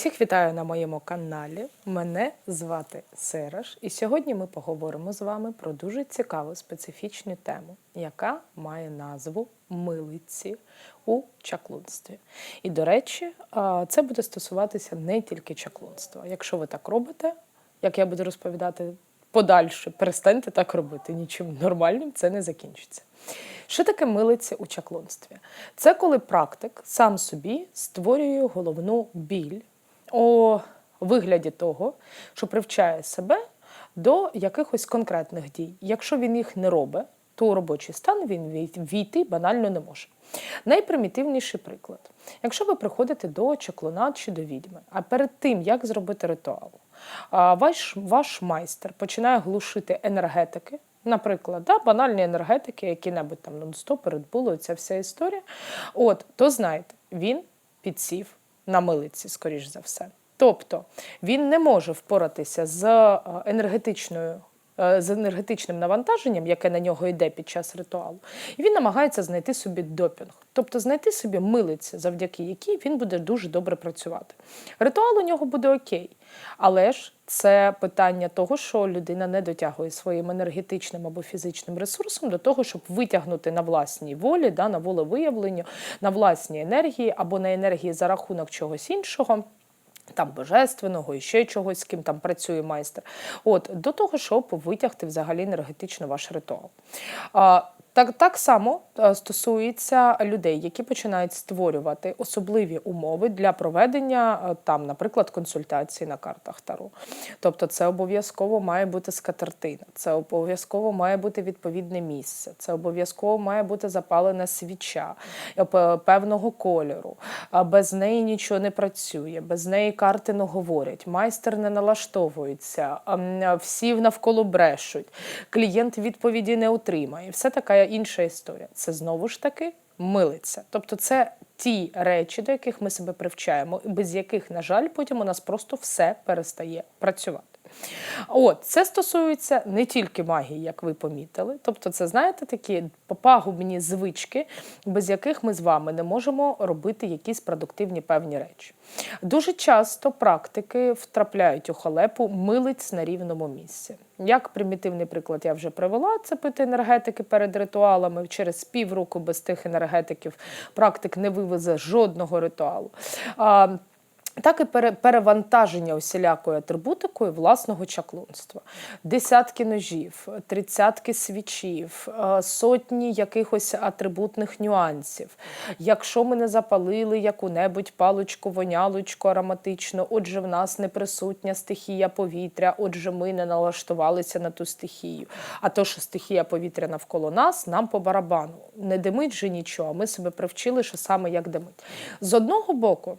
Усіх вітаю на моєму каналі. Мене звати Сераш, і сьогодні ми поговоримо з вами про дуже цікаву специфічну тему, яка має назву милиці у чаклунстві. І, до речі, це буде стосуватися не тільки чаклунства. Якщо ви так робите, як я буду розповідати подальше, перестаньте так робити. Нічим нормальним це не закінчиться. Що таке милиці у чаклунстві? Це коли практик сам собі створює головну біль у вигляді того, що привчає себе до якихось конкретних дій. Якщо він їх не робить, то у робочий стан він вій- війти банально не може. Найпримітивніший приклад. Якщо ви приходите до чаклуна чи до відьми, а перед тим, як зробити ритуал, ваш, ваш майстер починає глушити енергетики, наприклад, да, банальні енергетики, які-небудь там нон-стоп, передбуло, ця вся історія, от, то знаєте, він підсів на милиці, скоріш за все. Тобто він не може впоратися з е, енергетичною. Е, З енергетичним навантаженням, яке на нього йде під час ритуалу, і він намагається знайти собі допінг, тобто знайти собі милиці, завдяки якій він буде дуже добре працювати. Ритуал у нього буде окей, але ж це питання того, що людина не дотягує своїм енергетичним або фізичним ресурсом до того, щоб витягнути на власній волі, да, на волевиявленню, на власній енергії або на енергії за рахунок чогось іншого. Там божественного і ще чогось, з ким там працює майстер. От до того, щоб витягти взагалі енергетично ваш ритуал. Так, так само е, стосується людей, які починають створювати особливі умови для проведення е, там, наприклад, консультацій на картах Таро. Тобто, це обов'язково має бути скатертина, це обов'язково має бути відповідне місце, це обов'язково має бути запалена свіча е, певного кольору. Без неї нічого не працює, без неї карти не говорять, майстер не налаштовується, всі навколо брешуть, клієнт відповіді не отримає. Все така інша історія. Це знову ж таки милиться. Тобто, це ті речі, до яких ми себе привчаємо, і без яких, на жаль, потім у нас просто все перестає працювати. От це стосується не тільки магії, як ви помітили. Тобто, це знаєте такі пагубні звички, без яких ми з вами не можемо робити якісь продуктивні певні речі. Дуже часто практики втрапляють у халепу милиць на рівному місці. Як примітивний приклад я вже привела, це пити енергетики перед ритуалами. Через півроку без тих енергетиків практик не вивезе жодного ритуалу. Так і перевантаження усілякою атрибутикою власного чаклунства. Десятки ножів, тридцятки свічів, е, сотні якихось атрибутних нюансів. Якщо ми не запалили яку-небудь паличку, вонялочку ароматичну, отже, в нас не присутня стихія повітря, отже, ми не налаштувалися на ту стихію. А то, що стихія повітря навколо нас, нам по барабану. Не димить же нічого, ми себе привчили, що саме як димить. З одного боку,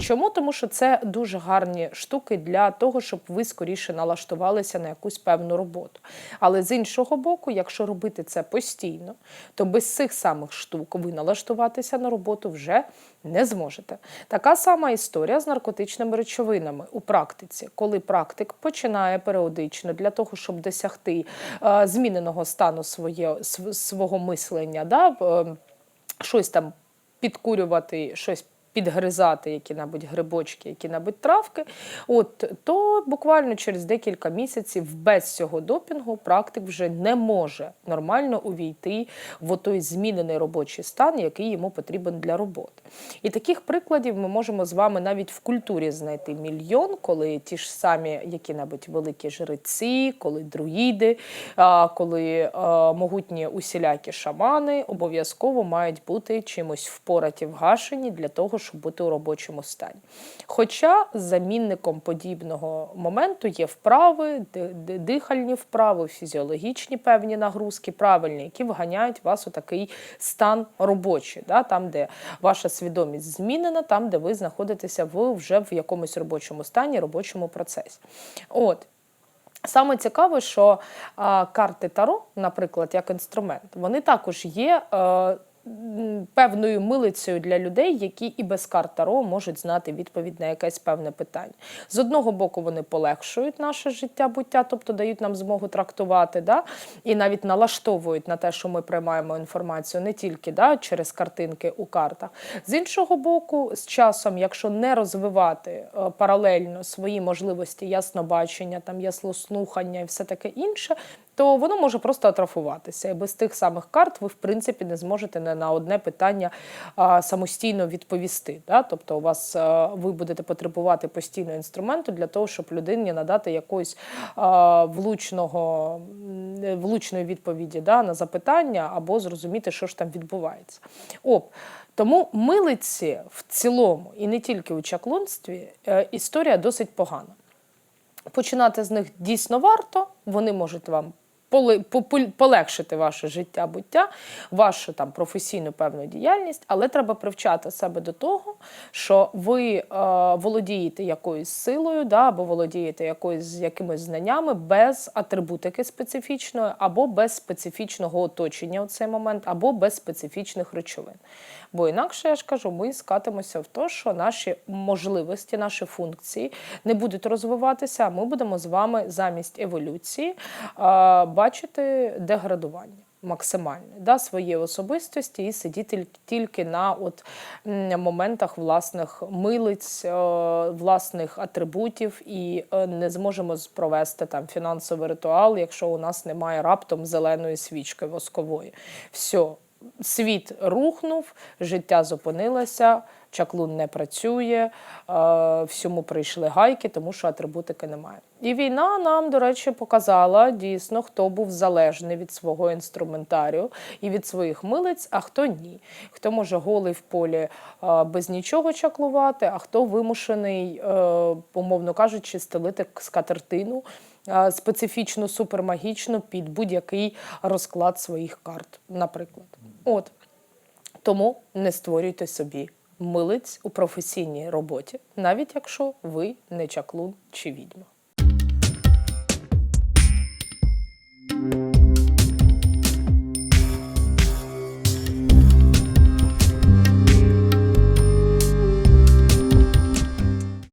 Чому? Тому що це дуже гарні штуки для того, щоб ви скоріше налаштувалися на якусь певну роботу. Але з іншого боку, якщо робити це постійно, то без цих самих штук ви налаштуватися на роботу вже не зможете. Така сама історія з наркотичними речовинами у практиці, коли практик починає періодично для того, щоб досягти е, зміненого стану своє, св- свого мислення, да, е, щось там підкурювати, щось підгризати які-небудь грибочки, які-небудь травки, от, то буквально через декілька місяців без цього допінгу практик вже не може нормально увійти в той змінений робочий стан, який йому потрібен для роботи. І таких прикладів ми можемо з вами навіть в культурі знайти мільйон, коли ті ж самі які-небудь великі жреці, коли друїди, коли могутні усілякі шамани обов'язково мають бути чимось впораті вгашені для того, щоб бути у робочому стані. Хоча замінником подібного моменту є вправи, ди- ди- дихальні вправи, фізіологічні певні нагрузки, правильні, які вганяють вас у такий стан робочий, да, там, де ваша свідомість змінена, там, де ви знаходитеся в, вже в якомусь робочому стані, робочому процесі. От. Саме цікаве, що а, карти Таро, наприклад, як інструмент, вони також є. е, м, Певною милицею для людей, які і без карт Таро можуть знати відповідь на якесь певне питання. З одного боку, вони полегшують наше життя буття, тобто дають нам змогу трактувати, да? і навіть налаштовують на те, що ми приймаємо інформацію не тільки да, через картинки у картах. З іншого боку, з часом, якщо не розвивати е, паралельно свої можливості яснобачення, там яслослухання і все таке інше, то воно може просто атрофуватися. І без тих самих карт ви, в принципі, не зможете на одне питання самостійно відповісти. Тобто, у вас ви будете потребувати постійно інструменту для того, щоб людині надати якоїсь влучного, влучної відповіді на запитання або зрозуміти, що ж там відбувається. Оп. Тому милиці в цілому, і не тільки у чаклунстві, е, історія досить погана. Починати з них дійсно варто, вони можуть вам полегшити ваше життя, буття, вашу там професійну певну діяльність, але треба привчати себе до того, що ви е, володієте якоюсь силою, да, або володієте якоюсь якимись знаннями без атрибутики специфічної, або без специфічного оточення у цей момент, або без специфічних речовин. Бо інакше я ж кажу, ми скатимося в те, що наші можливості, наші функції не будуть розвиватися. а Ми будемо з вами замість еволюції бачити деградування. Максимальне да, своєї особистості і сидіти тільки- на от моментах власних милиць, е, власних атрибутів, і е, не зможемо провести там фінансовий ритуал, якщо у нас немає раптом зеленої свічки воскової. Все, світ рухнув, життя зупинилося, чаклун не працює, е, всьому прийшли гайки, тому що атрибутики немає. І війна нам, до речі, показала дійсно, хто був залежний від свого інструментарію і від своїх милиць, а хто ні. Хто може голий в полі е, без нічого чаклувати, а хто вимушений, е, умовно кажучи, стелити скатертину специфічну, супермагічну під будь-який розклад своїх карт, наприклад. От. Тому не створюйте собі милиць у професійній роботі, навіть якщо ви не чаклун чи відьма.